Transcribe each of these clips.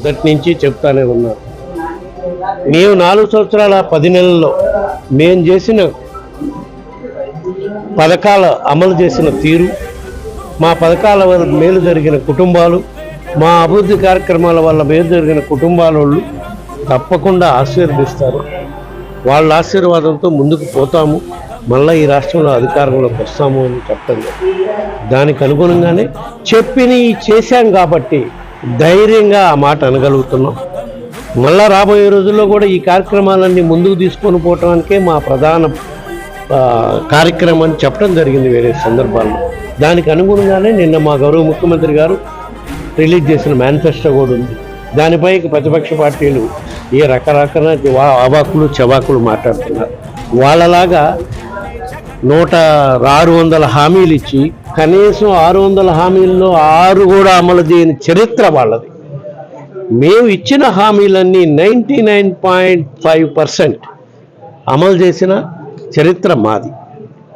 మొదటి నుంచి చెప్తానే ఉన్నారు మేము నాలుగు సంవత్సరాల పది నెలల్లో మేము చేసిన పథకాల అమలు చేసిన తీరు మా పథకాల వల్ల మేలు జరిగిన కుటుంబాలు మా అభివృద్ధి కార్యక్రమాల వల్ల మేలు జరిగిన కుటుంబాల వాళ్ళు తప్పకుండా ఆశీర్వదిస్తారు. వాళ్ళ ఆశీర్వాదంతో ముందుకు పోతాము. మళ్ళీ ఈ రాష్ట్రంలో అధికారంలోకి వస్తాము అని చెప్పండి. దానికి అనుగుణంగానే చెప్పిని చేశాం కాబట్టి ధైర్యంగా ఆ మాట అనగలుగుతున్నాం. మళ్ళా రాబోయే రోజుల్లో కూడా ఈ కార్యక్రమాలన్నీ ముందుకు తీసుకొని పోవటానికే మా ప్రధాన కార్యక్రమం అని చెప్పడం జరిగింది వేరే సందర్భాల్లో. దానికి అనుగుణంగానే నిన్న మా గౌరవ ముఖ్యమంత్రి గారు రిలీజ్ చేసిన మేనిఫెస్టో కూడా ఉంది. దానిపై ప్రతిపక్ష పార్టీలు ఏ రకరకాల వా- అవాకులు చవాకులు మాట్లాడుతున్నారు. వాళ్ళలాగా నూట ఆరు వందల హామీలు ఇచ్చి కనీసం ఆరు వందల హామీల్లో ఆరు కూడా అమలు చేయని చరిత్ర వాళ్ళది. మేము ఇచ్చిన హామీలన్నీ ninety nine point five percent అమలు చేసిన చరిత్ర మాది.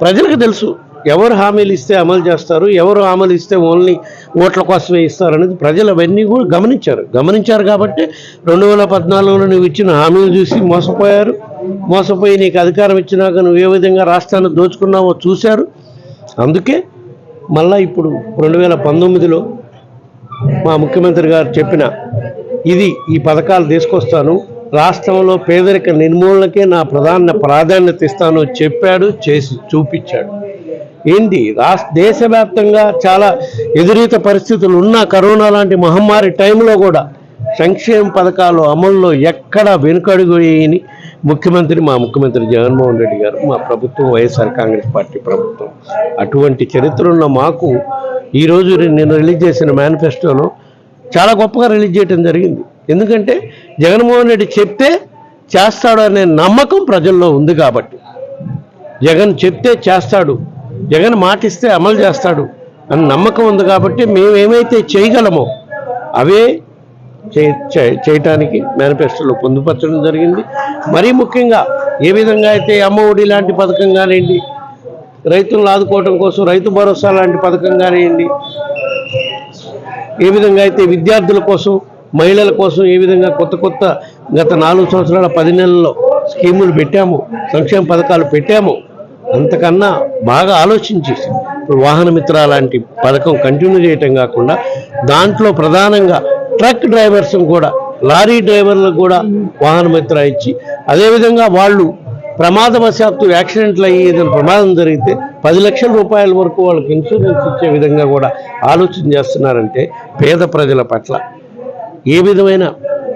ప్రజలకు తెలుసు ఎవరు హామీలు ఇస్తే అమలు చేస్తారు ఎవరు హామీలు ఇస్తే ఓన్లీ ఓట్ల కోసమే ఇస్తారు అనేది ప్రజలు అవన్నీ కూడా గమనించారు. గమనించారు కాబట్టి రెండు వేల పద్నాలుగులో నువ్వు ఇచ్చిన హామీలు చూసి మోసపోయారు. మోసపోయి నీకు అధికారం ఇచ్చినాక నువ్వు ఏ విధంగా రాష్ట్రాన్ని దోచుకున్నావో చూశారు. అందుకే మళ్ళా ఇప్పుడు రెండు వేల పంతొమ్మిదిలో మా ముఖ్యమంత్రి గారు చెప్పిన ఇది ఈ పథకాలు తీసుకొస్తాను రాష్ట్రంలో పేదరిక నిర్మూలనకే నా ప్రధాన ప్రాధాన్యత ఇస్తాను చెప్పాడు చేసి చూపించాడు. ఏంటి? రాష్ట్ర దేశవ్యాప్తంగా చాలా ఎదురీత పరిస్థితులు ఉన్న కరోనా లాంటి మహమ్మారి టైంలో కూడా సంక్షేమ పథకాలు అమల్లో ఎక్కడ వెనుకడుగు వేయని ముఖ్యమంత్రి మా ముఖ్యమంత్రి జగన్మోహన్ రెడ్డి గారు మా ప్రభుత్వం వైఎస్ఆర్ కాంగ్రెస్ పార్టీ ప్రభుత్వం. అటువంటి చరిత్ర ఉన్న మాకు ఈరోజు నేను రిలీజ్ చేసిన మేనిఫెస్టోలో చాలా గొప్పగా రిలీజ్ చేయడం జరిగింది. ఎందుకంటే జగన్మోహన్ రెడ్డి చెప్తే చేస్తాడు అనే నమ్మకం ప్రజల్లో ఉంది కాబట్టి. జగన్ చెప్తే చేస్తాడు జగన్ మాటిస్తే అమలు చేస్తాడు అని నమ్మకం ఉంది కాబట్టి మేమేమైతే చేయగలమో అవే చేయటానికి మేనిఫెస్టోలో పొందుపరచడం జరిగింది. మరీ ముఖ్యంగా ఏ విధంగా అయితే అమ్మ ఒడి లాంటి పథకం కానివ్వండి రైతులను ఆదుకోవడం కోసం రైతు భరోసా లాంటి పథకం కానివ్వండి ఏ విధంగా అయితే విద్యార్థుల కోసం మహిళల కోసం ఏ విధంగా కొత్త కొత్త గత నాలుగు సంవత్సరాల పది నెలల్లో స్కీములు పెట్టాము సంక్షేమ పథకాలు పెట్టాము అంతకన్నా బాగా ఆలోచించి ఇప్పుడు వాహన మిత్ర లాంటి పథకం కంటిన్యూ చేయటం కాకుండా దాంట్లో ప్రధానంగా ట్రక్ డ్రైవర్స్ కూడా లారీ డ్రైవర్లకు కూడా వాహన మిత్ర ఇచ్చి అదేవిధంగా వాళ్ళు ప్రమాదవశాత్తు యాక్సిడెంట్లు అయ్యి ఏదైనా ప్రమాదం జరిగితే పది లక్షల రూపాయల వరకు వాళ్ళకి ఇన్సూరెన్స్ ఇచ్చే విధంగా కూడా ఆలోచన చేస్తున్నారంటే పేద ప్రజల పట్ల. ఏ విధమైన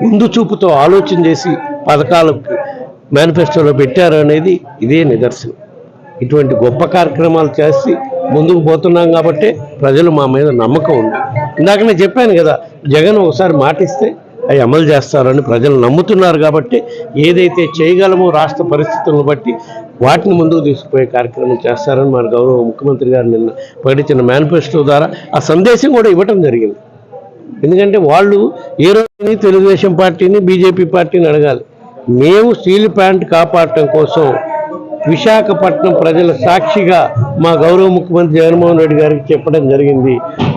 ముందు చూపుతో ఆలోచన చేసి పథకాలకు మేనిఫెస్టోలో పెట్టారు అనేది ఇదే నిదర్శనం. ఇటువంటి గొప్ప కార్యక్రమాలు చేసి ముందుకు పోతున్నాం కాబట్టి ప్రజలు మా మీద నమ్మకం ఉంది. ఇందాక నేను చెప్పాను కదా జగన్ ఒకసారి మాటిస్తే అవి అమలు చేస్తారని ప్రజలు నమ్ముతున్నారు కాబట్టి ఏదైతే చేయగలమో రాష్ట్ర పరిస్థితులను బట్టి వాటిని ముందుకు తీసుకుపోయే కార్యక్రమం చేస్తారని మన గౌరవ ముఖ్యమంత్రి గారు నిన్న ప్రకటించిన మేనిఫెస్టో ద్వారా ఆ సందేశం కూడా ఇవ్వటం జరిగింది. ఎందుకంటే వాళ్ళు ఏ రోజుని తెలుగుదేశం పార్టీని బీజేపీ పార్టీని అడగాలి. మేము స్టీల్ ప్లాంట్ కాపాడటం కోసం విశాఖపట్నం ప్రజల సాక్షిగా మా గౌరవ ముఖ్యమంత్రి జగన్మోహన్ రెడ్డి గారికి చెప్పడం జరిగింది.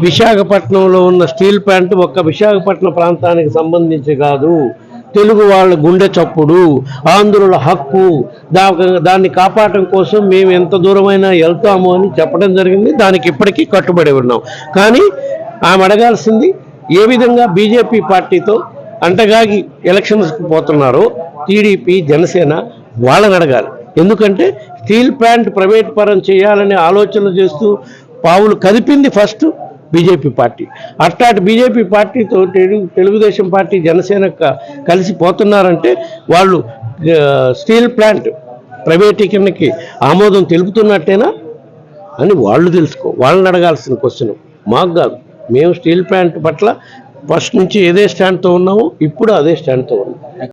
విశాఖపట్నంలో ఉన్న స్టీల్ ప్లాంట్ ఒక్క విశాఖపట్నం ప్రాంతానికి సంబంధించి కాదు తెలుగు వాళ్ళ గుండె చప్పుడు ఆంధ్రుల హక్కు దా దాన్ని కాపాడటం కోసం మేము ఎంత దూరమైనా వెళ్తాము అని చెప్పడం జరిగింది. దానికి ఇప్పటికీ కట్టుబడి ఉన్నాం. కానీ ఆమె అడగాల్సింది ఏ విధంగా బీజేపీ పార్టీతో అంటగాగి ఎలక్షన్స్కి పోతున్నారో టీడీపీ జనసేన వాళ్ళని అడగాలి. ఎందుకంటే స్టీల్ ప్లాంట్ ప్రైవేట్ పరం చేయాలనే ఆలోచన చేస్తూ పావులు కదిపింది ఫస్ట్ బీజేపీ పార్టీ. అట్లాంటి బీజేపీ పార్టీతో తెలుగుదేశం పార్టీ జనసేన కలిసి పోతున్నారంటే వాళ్ళు స్టీల్ ప్లాంట్ ప్రైవేటీకరణకి ఆమోదం తెలుపుతున్నట్టేనా? అని వాళ్ళు తెలుసుకో వాళ్ళని అడగాల్సిన క్వశ్చన్. మాకు కాదు. మేము స్టీల్ ప్లాంట్ పట్ల ఫస్ట్ నుంచి ఏదే స్టాండ్తో ఉన్నామో ఇప్పుడు అదే స్టాండ్తో ఉన్నాం.